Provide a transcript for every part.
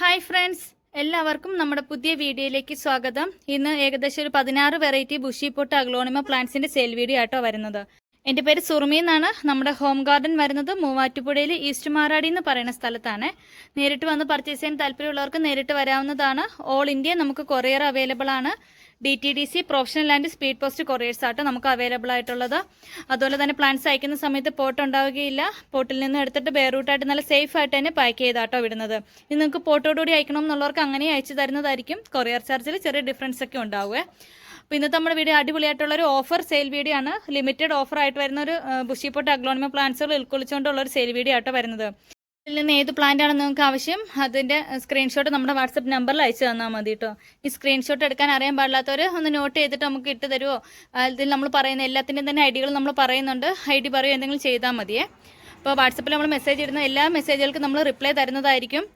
Hi friends എല്ലാവർക്കും നമ്മുടെ പുതിയ വീഡിയോയിലേക്ക് സ്വാഗതം. ഇന്ന് ഏകദേശം ഒരു പതിനാറ് വെറൈറ്റി ബുഷി പൊട്ട് അഗ്ലോണിമ പ്ലാന്റ്സിന്റെ സെയിൽ വീഡിയോ ആട്ടോ വരുന്നത്. എന്റെ പേര് സുറുമി എന്നാണ്. നമ്മുടെ ഹോം ഗാർഡൻ വരുന്നത് മൂവാറ്റുപുഴയിൽ ഈസ്റ്റ് മാറാടി എന്ന് പറയുന്ന സ്ഥലത്താണ്. നേരിട്ട് വന്ന് പർച്ചേസ് ചെയ്യാൻ താല്പര്യമുള്ളവർക്ക് നേരിട്ട് വരാവുന്നതാണ്. ഓൾ ഇന്ത്യ നമുക്ക് കൊറിയർ അവൈലബിൾ ആണ്. D T D C professional and speed post couriers ആട്ടോ നമുക്ക് അവൈലബിൾ ആയിട്ടുള്ളത്. അതുപോലെ തന്നെ പ്ലാന്റ്സ് അയക്കുന്ന സമയത്ത് പോട്ട് ഉണ്ടാവുകയില്ല. പോട്ടിൽ നിന്ന് എടുത്തിട്ട് ബെയറൂട്ടായിട്ട് നല്ല സേഫ് ആയിട്ട് തന്നെ പാക്ക് ചെയ്താട്ടോ വിടുന്നത്. ഇനി നിങ്ങൾക്ക് പോട്ടോടുകൂടി അയക്കണം എന്നുള്ളവർക്ക് അങ്ങനെ അയച്ചു തരുന്നതായിരിക്കും. കൊറിയർ ചാർജിൽ ചെറിയ ഡിഫറൻസ് ഒക്കെ ഉണ്ടാവുക. അപ്പോൾ ഇന്നത്തെ നമ്മുടെ വീഡിയോ അടിപൊളിയായിട്ടുള്ള ഒരു ഓഫർ സെയിൽ വീഡിയോ ആണ്. ലിമിറ്റഡ് ഓഫർ ആയിട്ട് വരുന്ന ഒരു ബുഷിപ്പോട്ട് അഗ്ലോണിമ പ്ലാന്റ്സുകൾ ഉൾക്കൊള്ളിച്ചുകൊണ്ടുള്ള ഒരു സെയിൽ വീഡിയോ ആട്ടോ വരുന്നത്. ഇതിൽ നിന്ന് ഏത് പ്ലാന്റ് ആണ് നിങ്ങൾക്ക് ആവശ്യം അതിന്റെ സ്ക്രീൻഷോട്ട് നമ്മുടെ വാട്സപ്പ് നമ്പറിൽ അയച്ചു തന്നാൽ മതി കേട്ടോ ഈ സ്ക്രീൻഷോട്ട് എടുക്കാൻ അറിയാൻ പാടില്ലാത്തവർ ഒന്ന് നോട്ട് ചെയ്തിട്ട് നമുക്ക് ഇട്ട് തരുമോ അതിൽ നമ്മൾ പറയുന്ന എല്ലാത്തിന്റെയും തന്നെ ഐഡികൾ നമ്മൾ പറയുന്നുണ്ട്. ഐ ഡി പറയുമോ എന്തെങ്കിലും ചെയ്താൽ മതിയേ. അപ്പോൾ വാട്സപ്പിൽ നമ്മൾ മെസ്സേജ് ഇടുന്ന എല്ലാ മെസ്സേജുകൾക്കും നമ്മൾ റിപ്ലൈ തരുന്നതായിരിക്കും.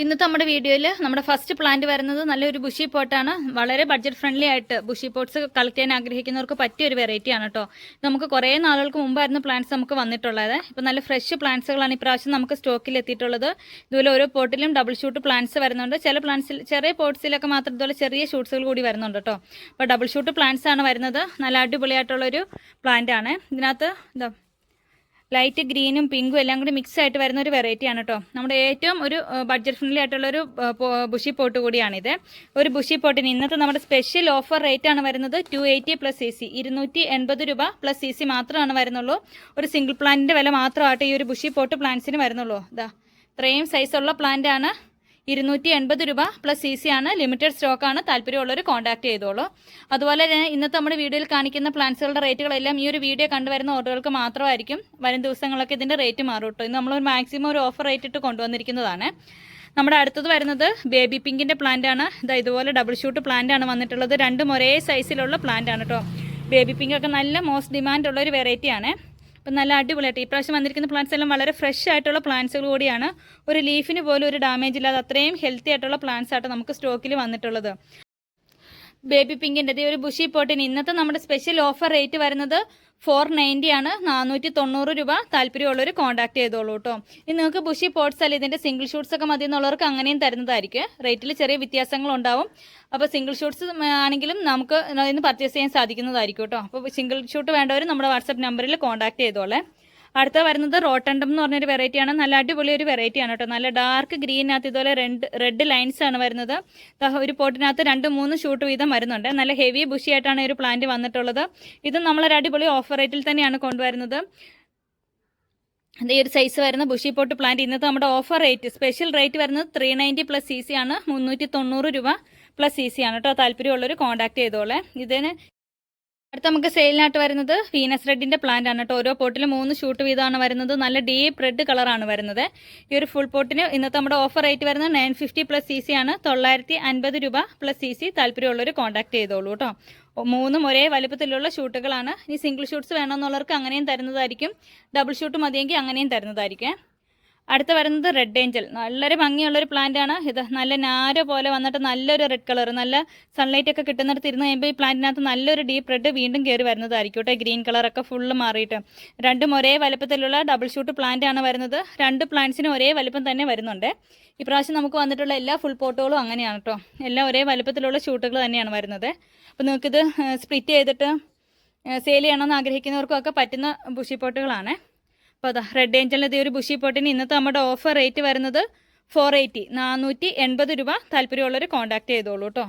ഇന്നത്തെ നമ്മുടെ വീഡിയോയിൽ നമ്മുടെ ഫസ്റ്റ് പ്ലാന്റ് വരുന്നത് നല്ലൊരു ബുഷി പോട്ടാണ് വളരെ ബഡ്ജറ്റ് ഫ്രണ്ട്ലി ആയിട്ട് ബുഷി പോട്ട്സ് കളക്ട് ചെയ്യാൻ ആഗ്രഹിക്കുന്നവർക്ക് പറ്റിയ ഒരു വെറൈറ്റി ആണ് കേട്ടോ നമുക്ക് കുറേ നാളുകൾക്ക് മുമ്പായിരുന്നു പ്ലാന്റ്സ് നമുക്ക് വന്നിട്ടുള്ളത്. ഇപ്പം നല്ല ഫ്രഷ് പ്ലാന്റ്സുകളാണ് ഇപ്രാവശ്യം നമുക്ക് സ്റ്റോക്കിൽ എത്തിയിട്ടുള്ളത്. ഇതുപോലെ ഓരോ പോട്ടിലും ഡബിൾ ഷൂട്ട് പ്ലാന്റ്സ് വരുന്നുണ്ട്. ചില പ്ലാന്റ്സിൽ ചെറിയ പോട്ട്സിലൊക്കെ മാത്രം ഇതുപോലെ ചെറിയ ഷൂട്ട്സുകൾ കൂടി വരുന്നുണ്ട് കേട്ടോ അപ്പോൾ ഡബിൾ ഷൂട്ട് പ്ലാന്റ്സ് ആണ് വരുന്നത്. നല്ല അടിപൊളിയായിട്ടുള്ളൊരു പ്ലാന്റ് ആണ്. ഇതിനകത്ത് എന്താ ലൈറ്റ് ഗ്രീനും പിങ്കും എല്ലാം കൂടി മിക്സ് ആയിട്ട് വരുന്ന ഒരു വെറൈറ്റി ആണ് കേട്ടോ നമ്മുടെ ഏറ്റവും ഒരു ബഡ്ജറ്റ് ഫ്രണ്ട്ലി ആയിട്ടുള്ള ഒരു ബുഷി പോട്ട് കൂടിയാണിത്. ഒരു ബുഷി പോട്ടിന് ഇന്നത്തെ നമ്മുടെ സ്പെഷ്യൽ ഓഫർ റേറ്റ് ആണ് വരുന്നത് two eighty plus C C ഇരുന്നൂറ്റി എൺപത് രൂപ പ്ലസ് സി സി മാത്രമാണ് വരുന്നുള്ളൂ. ഒരു സിംഗിൾ പ്ലാന്റിന്റെ വില മാത്രമായിട്ട് ഈ ഒരു ബുഷി പോട്ട് പ്ലാന്റ്സിന് വരുന്നുള്ളൂ. ഇതാ ഇത്രയും സൈസുള്ള പ്ലാന്റ് ആണ്. ഇരുന്നൂറ്റി എൺപത് രൂപ പ്ലസ് സി സി ആണ്. ലിമിറ്റഡ് സ്റ്റോക്ക് ആണ്. താല്പര്യമുള്ളവർ കോൺടാക്ട് ചെയ്തോളൂ. അതുപോലെ തന്നെ ഇന്നത്തെ നമ്മുടെ വീഡിയോയിൽ കാണിക്കുന്ന പ്ലാന്റ്സുകളുടെ റേറ്റുകളെല്ലാം ഈ ഒരു വീഡിയോ കണ്ടുവരുന്ന ഓർഡറുകൾക്ക് മാത്രമായിരിക്കും വരും ദിവസങ്ങളൊക്കെ ഇതിന്റെ റേറ്റ് മാറും കേട്ടോ ഇന്ന് നമ്മളൊരു മാക്സിമം ഒരു ഓഫർ റേറ്റ് ഇട്ട് കൊണ്ടുവന്നിരിക്കുന്നതാണ്. നമ്മുടെ അടുത്തത് വരുന്നത് ബേബി പിങ്കിന്റെ പ്ലാന്റ് ആണ്. ഇതാ ഇതുപോലെ ഡബിൾ ഷൂട്ട് പ്ലാന്റ് ആണ് വന്നിട്ടുള്ളത്. രണ്ടും ഒരേ സൈസിലുള്ള പ്ലാന്റ് ആണ് കേട്ടോ ബേബി പിങ്കൊക്കെ നല്ല മോസ്റ്റ് ഡിമാൻഡ് ഉള്ള ഒരു വെറൈറ്റി ആണ്. അപ്പം നല്ല അടിപൊളിയായിട്ട്. ഈ പ്രാവശ്യം വന്നിരിക്കുന്ന പ്ലാന്റ്സ് എല്ലാം വളരെ ഫ്രഷ് ആയിട്ടുള്ള പ്ലാന്റ്സുകൾ കൂടിയാണ്. ഒരു ലീഫിന് പോലും ഒരു ഡാമേജ് ഇല്ലാതെ അത്രയും ഹെൽത്തി ആയിട്ടുള്ള പ്ലാന്റ്സ് ആയിട്ട് നമുക്ക് സ്റ്റോക്കിൽ വന്നിട്ടുള്ളത്. ബേബി പിങ്കിന്റെ ഒരു ബുഷി പോട്ടിന് ഇന്നത്തെ നമ്മുടെ സ്പെഷ്യൽ ഓഫർ റേറ്റ് വരുന്നത് ഫോർ നയന്റി ആണ് നാനൂറ്റി തൊണ്ണൂറ് രൂപ താല്പര്യമുള്ളവർ കോൺടാക്ട് ചെയ്തോളൂ കേട്ടോ ഇനി നിങ്ങൾക്ക് ബുഷി പോട്ട്സ് അല്ല ഇതിന്റെ സിംഗിൾ ഷൂട്ട്സ് ഒക്കെ മതി എന്നുള്ളവർക്ക് അങ്ങനെയും തരുന്നതായിരിക്കും. റേറ്റിൽ ചെറിയ വ്യത്യാസങ്ങൾ ഉണ്ടാവും അപ്പോൾ സിംഗിൾ ഷൂട്ട്സ് ആണെങ്കിലും നമുക്ക് ഇന്ന് പർച്ചേസ് ചെയ്യാൻ സാധിക്കുന്നതായിരിക്കും കേട്ടോ അപ്പോൾ സിംഗിൾ ഷൂട്ട് വേണ്ടവർ നമ്മുടെ വാട്സപ്പ് നമ്പറിൽ കോൺടാക്ട് ചെയ്തോളേ. അടുത്ത വരുന്നത് റോട്ടണ്ടം എന്ന് പറഞ്ഞൊരു വെറൈറ്റിയാണ് നല്ല അടിപൊളി ഒരു വെറൈറ്റിയാണ് കേട്ടോ. നല്ല ഡാർക്ക് ഗ്രീനകത്ത് ഇതുപോലെ രണ്ട് റെഡ് ലൈൻസ് ആണ് വരുന്നത്. ഒരു പോട്ടിനകത്ത് രണ്ട് മൂന്ന് ഷൂട്ട് വീതം വരുന്നുണ്ട്. നല്ല ഹെവി ബുഷി ആയിട്ടാണ് ഈ ഒരു പ്ലാന്റ് വന്നിട്ടുള്ളത്. ഇത് നമ്മളൊരു അടിപൊളി ഓഫർ റേറ്റിൽ തന്നെയാണ് കൊണ്ടുവരുന്നത്. ഈ ഒരു സൈസ് വരുന്ന ബുഷി പോട്ട് പ്ലാന്റ് ഇന്നത്തെ നമ്മുടെ ഓഫർ റേറ്റ് സ്പെഷ്യൽ റേറ്റ് വരുന്നത് three ninety plus C C ആണ്. മുന്നൂറ്റി തൊണ്ണൂറ് രൂപ പ്ലസ് സി സി ആണ് കേട്ടോ. താല്പര്യമുള്ളവർ കോൺടാക്ട് ചെയ്തോളെ. ഇതിന് അടുത്ത നമുക്ക് സെയിലിനായിട്ട് വരുന്നത് വീനസ് റെഡിന്റെ പ്ലാന്റ് ആണ് കേട്ടോ. ഓരോ പോട്ടിൽ മൂന്ന് ഷൂട്ട് വീതമാണ് വരുന്നത്. നല്ല ഡീപ്പ് റെഡ് കളറാണ് വരുന്നത്. ഈ ഒരു ഫുൾ പോട്ടിന് ഇന്നത്തെ നമ്മുടെ ഓഫർ റേറ്റ് വരുന്നത് nine fifty plus C C ആണ്. തൊള്ളായിരത്തി അൻപത് രൂപ പ്ലസ് സി സി താല്പര്യമുള്ളവർ കോൺടാക്ട് ചെയ്തോളൂ കേട്ടോ. മൂന്നും ഒരേ വലുപ്പത്തിലുള്ള ഷൂട്ടുകളാണ് ഇനി സിംഗിൾ ഷൂട്ട്സ് വേണമെന്നുള്ളവർക്ക് അങ്ങനെയും തരുന്നതായിരിക്കും. ഡബിൾ ഷൂട്ട് മതിയെങ്കിൽ അങ്ങനെയും തരുന്നതായിരിക്കും. അടുത്ത വരുന്നത് റെഡ് ഏഞ്ചൽ നല്ലൊരു ഭംഗിയുള്ളൊരു പ്ലാന്റ് ആണ്. ഇത് നല്ല നാരോ പോലെ വന്നിട്ട് നല്ലൊരു റെഡ് കളർ നല്ല സൺലൈറ്റ് ഒക്കെ കിട്ടുന്നിടത്ത് ഇരുന്ന് കഴിയുമ്പോൾ ഈ പ്ലാന്റിനകത്ത് നല്ലൊരു ഡീപ്പ് റെഡ് വീണ്ടും കയറി വരുന്നതായിരിക്കും കേട്ടോ ഗ്രീൻ കളറൊക്കെ ഫുള്ള് മാറിയിട്ട്. രണ്ടും ഒരേ വലുപ്പത്തിലുള്ള ഡബിൾ ഷൂട്ട് പ്ലാന്റ് ആണ് വരുന്നത്. രണ്ട് പ്ലാന്റ്സിനും ഒരേ വലുപ്പം തന്നെ വരുന്നുണ്ട്. ഇപ്രാവശ്യം നമുക്ക് വന്നിട്ടുള്ള എല്ലാ ഫുൾ പോട്ടുകളും അങ്ങനെയാണ് കേട്ടോ എല്ലാം ഒരേ വലുപ്പത്തിലുള്ള ഷൂട്ടുകൾ തന്നെയാണ് വരുന്നത്. അപ്പോൾ നിങ്ങൾക്കിത് സ്പ്ലിറ്റ് ചെയ്തിട്ട് സെയിൽ ചെയ്യണമെന്ന് ആഗ്രഹിക്കുന്നവർക്കും ഒക്കെ പറ്റുന്ന ബുഷി പോട്ടുകളാണ് അപ്പോൾ അതാ റെഡ് ഏഞ്ചലിന്റെ ഒരു ബുഷി പോട്ടിന് ഇന്നത്തെ നമ്മുടെ ഓഫർ റേറ്റ് വരുന്നത് ഫോർ എയ്റ്റി നാനൂറ്റി എൺപത് രൂപ താല്പര്യമുള്ളവർ കോൺടാക്ട് ചെയ്തോളൂ കേട്ടോ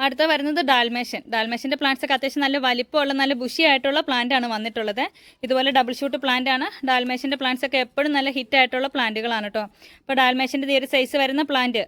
അടുത്ത വരുന്നത് ഡാൽമേഷൻ ഡാൽമേഷന്റെ പ്ലാന്റ്സ് ഒക്കെ അത്യാവശ്യം നല്ല വലിപ്പമുള്ള നല്ല ബുഷി ആയിട്ടുള്ള പ്ലാന്റ് ആണ് വന്നിട്ടുള്ളത്. ഇതുപോലെ ഡബിൾ ഷൂട്ട് പ്ലാന്റ് ആണ്. ഡാൽമേഷന്റെ പ്ലാന്റ്സ് ഒക്കെ എപ്പോഴും നല്ല ഹിറ്റ് ആയിട്ടുള്ള പ്ലാന്റുകളാണ് കേട്ടോ അപ്പോൾ ഡാൽമേഷന്റെ ഈ ഒരു സൈസ് വരുന്ന പ്ലാന്റ്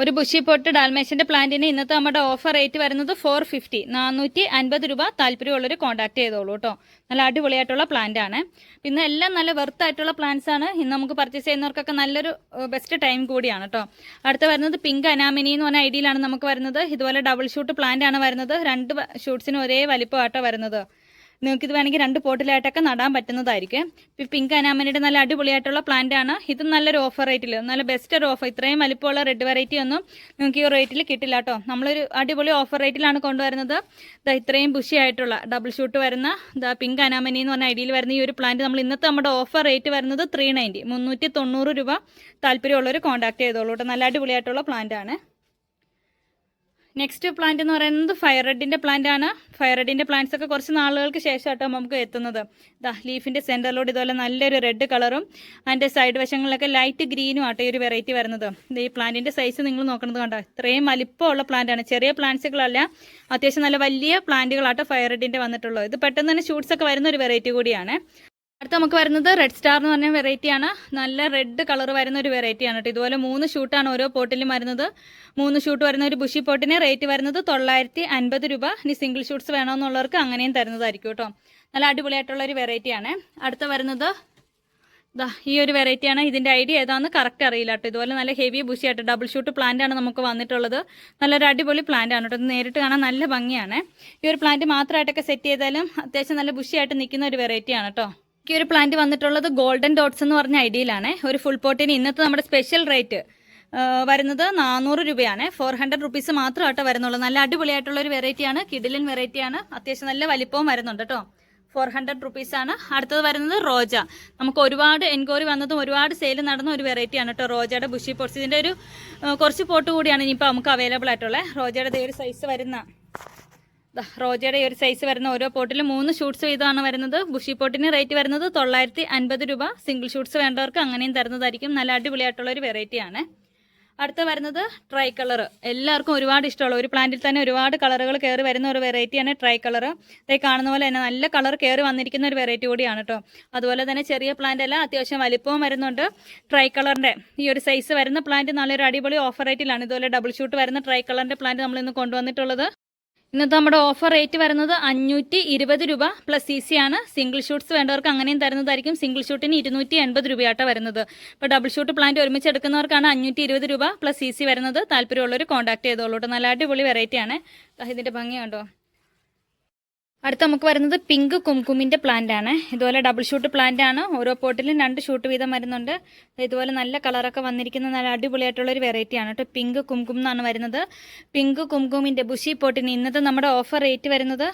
ഒരു ബുഷി പൊട്ട് ഡാൽമേഷന്റെ പ്ലാന്റിന് ഇന്നത്തെ നമ്മുടെ ഓഫർ റേറ്റ് വരുന്നത് ഫോർ ഫിഫ്റ്റി നാനൂറ്റി അൻപത് രൂപ താല്പര്യമുള്ളവർ കോൺടാക്ട് ചെയ്തോളൂ കേട്ടോ നല്ല അടിപൊളിയായിട്ടുള്ള പ്ലാന്റ് ആണ്. പിന്നെ എല്ലാം നല്ല വെർത്ത് ആയിട്ടുള്ള പ്ലാന്റ്സ് ആണ്. ഇന്ന് നമുക്ക് പർച്ചേസ് ചെയ്യുന്നവർക്കൊക്കെ നല്ലൊരു ബെസ്റ്റ് ടൈം കൂടിയാണ് കേട്ടോ അടുത്ത വരുന്നത് പിങ്ക് അനാമിനി എന്ന് പറഞ്ഞ ഐഡിയയിലാണ് നമുക്ക് വരുന്നത്. ഇതുപോലെ ഡബിൾ ഷൂട്ട് പ്ലാന്റ് ആണ് വരുന്നത്. രണ്ട് ഷൂട്ട്സിന് ഒരേ വലിപ്പമാട്ടോ വരുന്നത്. നിങ്ങൾക്ക് ഇത് വേണമെങ്കിൽ രണ്ട് പോട്ടിലായിട്ടൊക്കെ നടാൻ പറ്റുന്നതായിരിക്കും. ഇപ്പോൾ പിങ്ക് അനാമനിയുടെ നല്ല അടിപൊളിയായിട്ടുള്ള പ്ലാന്റ് ആണ്. ഇത് നല്ലൊരു ഓഫർ റേറ്റിൽ നല്ല ബെസ്റ്റ് ഒരു ഓഫർ ഇത്രയും വലിപ്പമുള്ള റെഡ് വെറൈറ്റി ഒന്നും നിങ്ങൾക്ക് ഈ റേറ്റിൽ കിട്ടില്ല കേട്ടോ നമ്മളൊരു അടിപൊളി ഓഫർ റേറ്റിലാണ് കൊണ്ടുവരുന്നത്. ഇതാ ഇത്രയും ബുഷി ആയിട്ടുള്ള ഡബിൾ ഷൂട്ട് വരുന്ന ദാ പിങ്ക് അനാമനി എന്ന് പറഞ്ഞ ഐഡിയയിൽ വരുന്ന ഈ ഒരു പ്ലാന്റ് നമ്മൾ ഇന്നത്തെ നമ്മുടെ ഓഫർ റേറ്റ് വരുന്നത് ത്രീ നയന്റി മുന്നൂറ്റി തൊണ്ണൂറ് രൂപ താല്പര്യമുള്ളവർ കോൺടാക്ട് ചെയ്തോളൂ കേട്ടോ നല്ല അടിപൊളിയായിട്ടുള്ള പ്ലാന്റ് ആണ്. നെക്സ്റ്റ് പ്ലാന്റ് എന്ന് പറയുന്നത് ഫയർ റെഡിന്റെ പ്ലാന്റ് ആണ്. ഫയർ റെഡിന്റെ പ്ലാന്റ്സ് ഒക്കെ കുറച്ച് നാളുകൾക്ക് ശേഷം കേട്ടോ നമുക്ക് എത്തുന്നത്. ദാ ലീഫിന്റെ സെന്ററിലോട് ഇതുപോലെ നല്ലൊരു റെഡ് കളറും അതിന്റെ സൈഡ് വശങ്ങളിലൊക്കെ ലൈറ്റ് ഗ്രീനും ആട്ടോ ഈ ഒരു വെറൈറ്റി വരുന്നത്. ഈ പ്ലാന്റിന്റെ സൈസ് നിങ്ങൾ നോക്കുന്നത് കണ്ടോ? ഇത്രയും വലിപ്പമുള്ള പ്ലാന്റാണ് ചെറിയ പ്ലാന്റ്സുകളല്ല അത്യാവശ്യം നല്ല വലിയ പ്ലാന്റുകളാട്ടോ ഫയർ റെഡിന്റെ വന്നിട്ടുള്ളത്. ഇത് പെട്ടെന്ന് തന്നെ ഷൂട്ട്സ് ഒക്കെ വരുന്ന ഒരു വെറൈറ്റി കൂടിയാണ്. അടുത്ത നമുക്ക് വരുന്നത് റെഡ് സ്റ്റാർ എന്ന് പറഞ്ഞ വെറൈറ്റിയാണ് നല്ല റെഡ് കളർ വരുന്ന ഒരു വെറൈറ്റിയാണ് കേട്ടോ. ഇതുപോലെ മൂന്ന് ഷൂട്ടാണ് ഓരോ പോട്ടിലും വരുന്നത്. മൂന്ന് ഷൂട്ട് വരുന്ന ഒരു ബുഷി പോട്ടിന് റേറ്റ് വരുന്നത് തൊള്ളായിരത്തി അൻപത് രൂപ. ഇനി സിംഗിൾ ഷൂട്ട്സ് വേണമെന്നുള്ളവർക്ക് അങ്ങനെയും തരുന്നതായിരിക്കും കേട്ടോ. നല്ല അടിപൊളിയായിട്ടുള്ള ഒരു വെറൈറ്റിയാണ് അടുത്ത വരുന്നത് ഈ ഒരു വെറൈറ്റിയാണ് ഇതിന്റെ ഐഡിയ ഏതാണെന്ന് കറക്റ്റ് അറിയില്ല കേട്ടോ. ഇതുപോലെ നല്ല ഹെവി ബുഷി ആയിട്ട് ഡബിൾ ഷൂട്ട് പ്ലാന്റ് ആണ് നമുക്ക് വന്നിട്ടുള്ളത്. നല്ലൊരു അടിപൊളി പ്ലാന്റ് ആണ് കേട്ടോ. നേരിട്ട് കാണാൻ നല്ല ഭംഗിയാണ്. ഈ ഒരു പ്ലാന്റ് മാത്രമായിട്ടൊക്കെ സെറ്റ് ചെയ്താലും അത്യാവശ്യം നല്ല ബുഷി ആയിട്ട് നിൽക്കുന്ന ഒരു വെറൈറ്റിയാണ് കേട്ടോ. ഈ ഒരു പ്ലാന്റ് വന്നിട്ടുള്ളത് ഗോൾഡൻ ഡോട്ട്സ് എന്ന് പറഞ്ഞ ഐഡിയയിലാണ് ഒരു ഫുൾ പോട്ടിന് ഇന്നത്തെ നമ്മുടെ സ്പെഷ്യൽ റേറ്റ് വരുന്നത് നാനൂറ് രൂപയാണ്. ഫോർ ഹൺഡ്രഡ് റുപ്പീസ് മാത്രമായിട്ട് വരുന്നുള്ളൂ. നല്ല അടിപൊളിയായിട്ടുള്ള ഒരു വെറൈറ്റിയാണ് കിഡിലിൻ വെറൈറ്റിയാണ് അത്യാവശ്യം നല്ല വലിപ്പവും വരുന്നുണ്ട് കേട്ടോ ഫോർ ഹൺഡ്രഡ് റുപ്പീസാണ് അടുത്തത് വരുന്നത് റോജ. നമുക്ക് ഒരുപാട് എൻക്വയറി വന്നതും ഒരുപാട് സെയിൽ നടന്ന ഒരു വെറൈറ്റിയാണ് കേട്ടോ റോജയുടെ ബുഷി പോട്ട്സ് ഇതിന്റെ ഒരു കുറച്ച് പോട്ട് കൂടിയാണ് ഇനിയിപ്പോൾ നമുക്ക് അവൈലബിൾ ആയിട്ടുള്ളത്. റോജയുടെ ഒരു സൈസ് വരുന്ന റോജയുടെ ഈ ഒരു സൈസ് വരുന്ന ഓരോ പോട്ടിലും മൂന്ന് ഷൂട്ട്സ് വീതമാണ് വരുന്നത്. ബുഷി പോട്ടിന് റേറ്റ് വരുന്നത് തൊള്ളായിരത്തി അൻപത് രൂപ. സിംഗിൾ ഷൂട്ട്സ് വേണ്ടവർക്ക് അങ്ങനെയും തരുന്നതായിരിക്കും. നല്ല അടിപൊളിയായിട്ടുള്ള ഒരു വെറൈറ്റിയാണ് അടുത്ത വരുന്നത് ട്രൈ കളർ എല്ലാവർക്കും ഒരുപാട് ഇഷ്ടമുള്ള ഒരു പ്ലാന്റിൽ തന്നെ ഒരുപാട് കളറുകൾ കയറി വരുന്ന ഒരു വെറൈറ്റിയാണ് ട്രൈ കളർ ഇതേ കാണുന്ന പോലെ തന്നെ നല്ല കളർ കയറി വന്നിരിക്കുന്ന ഒരു വെറൈറ്റി കൂടിയാണ് കേട്ടോ അതുപോലെ തന്നെ ചെറിയ പ്ലാന്റ് അല്ല അത്യാവശ്യം വലിപ്പവും വരുന്നുണ്ട്. ട്രൈ കളറിന്റെ ഈ ഒരു സൈസ് വരുന്ന പ്ലാന്റ് നല്ലൊരു അടിപൊളി ഓഫർ റേറ്റിലാണ് ഇതുപോലെ ഡബിൾ ഷൂട്ട് വരുന്ന ട്രൈ കളറിന്റെ പ്ലാന്റ് നമ്മൾ ഇന്ന് കൊണ്ടുവന്നിട്ടുള്ളത്. ഇന്നത്തെ നമ്മുടെ ഓഫർ റേറ്റ് വരുന്നത് അഞ്ഞൂറ്റി ഇരുപത് രൂപ പ്ലസ് സി സി ആണ്. സിംഗിൾ ഷൂട്ട്സ് വേണ്ടവർക്ക് അങ്ങനെയും തരുന്നതായിരിക്കും. സിംഗിൾ ഷൂട്ടിന് ഇരുന്നൂറ്റി എൺപത് രൂപയാട്ടോ വരുന്നത്. ഇപ്പോൾ ഡബിൾ ഷൂട്ട് പ്ലാന്റ് ഒരുമിച്ച് എടുക്കുന്നവർക്കാണ് അഞ്ഞൂറ്റി ഇരുപത് രൂപ പ്ലസ് സി സി വരുന്നത്. താല്പര്യമുള്ളവർ കോൺടാക്ട് ചെയ്തോളൂ നല്ല അടിപൊളി വെറൈറ്റിയാണ് ഇതിന്റെ ഭംഗിയുണ്ടോ അടുത്ത നമുക്ക് വരുന്നത് പിങ്ക് കുംകുമിന്റെ പ്ലാന്റ് ആണ്. ഇതുപോലെ ഡബിൾ ഷൂട്ട് പ്ലാന്റ് ആണ്. ഓരോ പോട്ടിലും രണ്ട് ഷൂട്ട് വീതം വരുന്നുണ്ട്. ഇതുപോലെ നല്ല കളറൊക്കെ വന്നിരിക്കുന്ന നല്ല അടിപൊളിയായിട്ടുള്ള ഒരു വെറൈറ്റി ആണ് കേട്ടോ. പിങ്ക് കുംകും എന്നാണ് വരുന്നത്. പിങ്ക് കുംകുമിന്റെ ബുഷി പോട്ടിന് ഇന്നത്തെ നമ്മുടെ ഓഫർ റേറ്റ് വരുന്നത്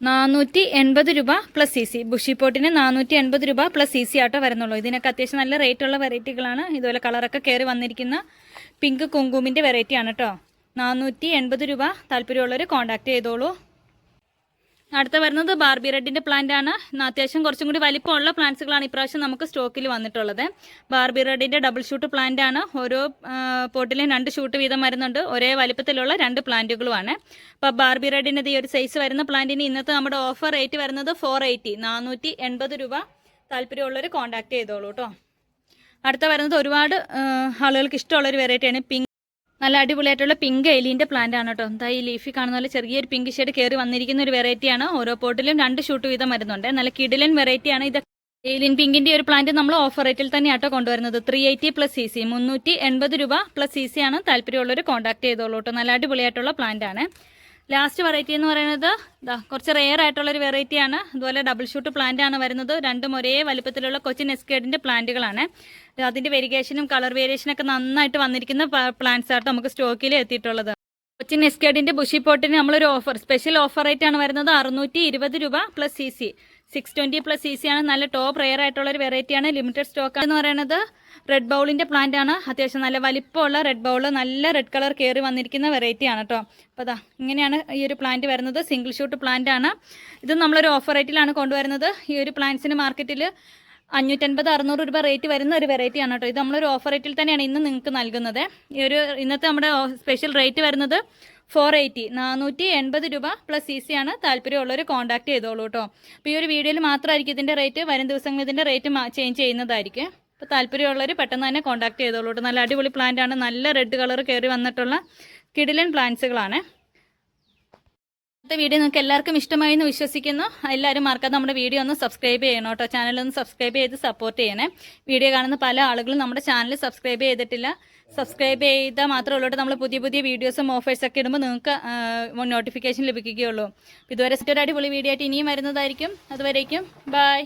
നാനൂറ്റി എൺപത് രൂപ പ്ലസ് സി സി ബുഷി പോട്ടിന് നാനൂറ്റി എൺപത് രൂപ പ്ലസ് സി സി ആട്ടോ വരുന്നുള്ളൂ. ഇതിനൊക്കെ അത്യാവശ്യം നല്ല റേറ്റുള്ള വെറൈറ്റികളാണ് ഇതുപോലെ കളറൊക്കെ കയറി വന്നിരിക്കുന്ന പിങ്ക് കുങ്കുമിന്റെ വെറൈറ്റി ആണ് കേട്ടോ. നാനൂറ്റി എൺപത് രൂപ താല്പര്യമുള്ളവർ കോൺടാക്ട് ചെയ്തോളൂ. അടുത്ത വരുന്നത് ബാർബി റെഡിന്റെ പ്ലാന്റ് ആണ്. അത്യാവശ്യം കുറച്ചും കൂടി വലിപ്പമുള്ള പ്ലാന്റ്സുകളാണ് ഇപ്രാവശ്യം നമുക്ക് സ്റ്റോക്കിൽ വന്നിട്ടുള്ളത്. ബാർബി റെഡിന്റെ ഡബിൾ ഷൂട്ട് പ്ലാന്റ് ആണ്. ഓരോ പോട്ടിലും രണ്ട് ഷൂട്ട് വീതം വരുന്നുണ്ട്. ഒരേ വലിപ്പത്തിലുള്ള രണ്ട് പ്ലാന്റുകളുമാണ് അപ്പൊ ബാർബി റെഡിന്റെ ഈ ഒരു സൈസ് വരുന്ന പ്ലാന്റിന് ഇന്നത്തെ നമ്മുടെ ഓഫർ റേറ്റ് വരുന്നത് ഫോർ എയ്റ്റി നാനൂറ്റി എൺപത് രൂപ താല്പര്യമുള്ളവർ കോൺടാക്ട് ചെയ്തോളൂ കേട്ടോ അടുത്ത വരുന്നത് ഒരുപാട് ആളുകൾക്ക് ഇഷ്ടമുള്ള ഒരു വെറൈറ്റിയാണ് പിങ്ക് നല്ല അടിപൊളിയായിട്ടുള്ള പിങ്ക് എലീന്റെ പ്ലാന്റ് ആണ് കേട്ടോ. എന്താ ഈ ലീഫി കാണുന്ന പോലെ ചെറിയൊരു പിങ്ക് ഷെയ്ഡ് കയറി വന്നിരിക്കുന്ന ഒരു വെറൈറ്റിയാണ് ഓരോ പോട്ടിലും രണ്ട് ഷൂട്ട് വീതം വരുന്നുണ്ട് നല്ല കിഡിലൻ വെറൈറ്റിയാണ് ഇത്. എലിൻ പിങ്കിന്റെ ഒരു പ്ലാന്റ് നമ്മൾ ഓഫർ റേറ്റിൽ തന്നെ തന്നെയാട്ടോ കൊണ്ടുവരുന്നത്. Three eighty plus C C മുന്നൂറ്റി എൺപത് രൂപ പ്ലസ് സി സി ആണ് താല്പര്യമുള്ളവർ കോൺടാക്ട് ചെയ്തോളൂ കേട്ടോ നല്ല അടിപൊളിയായിട്ടുള്ള പ്ലാന്റ് ആണ്. ലാസ്റ്റ് വെറൈറ്റി എന്ന് പറയുന്നത് ദാ കുറച്ച് റെയർ ആയിട്ടുള്ള ഒരു വെറൈറ്റി ആണ്. അതുപോലെ ഡബിൾ ഷൂട്ട് പ്ലാന്റ് ആണ് വരുന്നത്. രണ്ടും ഒരേ വലിപ്പത്തിലുള്ള കൊച്ചിൻ എസ്കേഡിന്റെ പ്ലാന്റുകളാണ് അതിന്റെ വെരിഗേഷനും കളർ വേരിയേഷനും ഒക്കെ നന്നായിട്ട് വന്നിരിക്കുന്ന പ്ലാന്റ്സ് ആയിട്ട് നമുക്ക് സ്റ്റോക്കിൽ എത്തിയിട്ടുള്ളത്. കൊച്ചിൻ എസ്കേഡിന്റെ ബുഷി പോട്ടിന് നമ്മളൊരു ഓഫർ സ്പെഷ്യൽ ഓഫർ റേറ്റ് ആണ് വരുന്നത് അറുന്നൂറ്റി രൂപ plus C six twenty plus C C ആണ്. നല്ല ടോപ്പ് റെയർ ആയിട്ടുള്ള ഒരു വെറൈറ്റിയാണ് ലിമിറ്റഡ് സ്റ്റോക്ക് എന്ന് പറയുന്നത്. റെഡ് ബൗളിന്റെ പ്ലാന്റ് ആണ്. അത്യാവശ്യം നല്ല വലിപ്പമുള്ള റെഡ് ബൗൾ നല്ല റെഡ് കളർ കയറി വന്നിരിക്കുന്ന വെറൈറ്റി ആണ് കേട്ടോ അപ്പോൾ അതാ ഇങ്ങനെയാണ് ഈ ഒരു പ്ലാന്റ് വരുന്നത്. സിംഗിൾ ഷൂട്ട് പ്ലാന്റ് ആണ്. ഇത് നമ്മളൊരു ഓഫർ റേറ്റിലാണ് കൊണ്ടുവരുന്നത്. ഈ ഒരു പ്ലാന്റ്സിന് മാർക്കറ്റിൽ അഞ്ഞൂറ്റൻപത് അറുന്നൂറ് രൂപ റേറ്റ് വരുന്ന ഒരു വെറൈറ്റി ആണ് കേട്ടോ ഇത് നമ്മളൊരു ഓഫർ റേറ്റിൽ തന്നെയാണ് ഇന്ന് നിങ്ങൾക്ക് നൽകുന്നത്. ഈ ഒരു ഇന്നത്തെ നമ്മുടെ സ്പെഷ്യൽ റേറ്റ് വരുന്നത് ഫോർ എയ്റ്റി നാനൂറ്റി എൺപത് രൂപ പ്ലസ് സി സി ആണ് താല്പര്യമുള്ളവർ കോൺടാക്ട് ചെയ്തോളൂ കേട്ടോ അപ്പോൾ ഈ ഒരു വീഡിയോയിൽ മാത്രമായിരിക്കും ഇതിന്റെ റേറ്റ് വരും ദിവസങ്ങളിൽ ഇതിന്റെ റേറ്റ് ചേഞ്ച് ചെയ്യുന്നതായിരിക്കും. അപ്പോൾ താല്പര്യമുള്ളവർ പെട്ടെന്ന് തന്നെ കോൺടാക്ട് ചെയ്തോളൂ കേട്ടോ നല്ല അടിപൊളി പ്ലാന്റ് ആണ്. നല്ല റെഡ് കളർ കയറി വന്നിട്ടുള്ള കിടിലൻ പ്ലാന്റ്സുകളാണ് ഇന്നത്തെ വീഡിയോ നിങ്ങൾക്ക് എല്ലാവർക്കും ഇഷ്ടമായി എന്ന് വിശ്വസിക്കുന്നു. എല്ലാവരും മറക്കാതെ നമ്മുടെ വീഡിയോ ഒന്ന് സബ്സ്ക്രൈബ് ചെയ്യണം കേട്ടോ ചാനൽ ഒന്ന് സബ്സ്ക്രൈബ് ചെയ്ത് സപ്പോർട്ട് ചെയ്യണേ. വീഡിയോ കാണുന്ന പല ആളുകളും നമ്മുടെ ചാനൽ സബ്സ്ക്രൈബ് ചെയ്തിട്ടില്ല. സബ്സ്ക്രൈബ് ചെയ്താൽ മാത്രമേ ഉള്ളൂ നമ്മൾ പുതിയ പുതിയ വീഡിയോസും ഓഫേഴ്സൊക്കെ ഇടുമ്പോൾ നിങ്ങൾക്ക് നോട്ടിഫിക്കേഷൻ ലഭിക്കുകയുള്ളൂ. ഇതുവരെ ഒരു അടിപൊളി വീഡിയോ ആയിട്ട് ഇനിയും വരുന്നതായിരിക്കും. അതുവരേക്കും ബൈ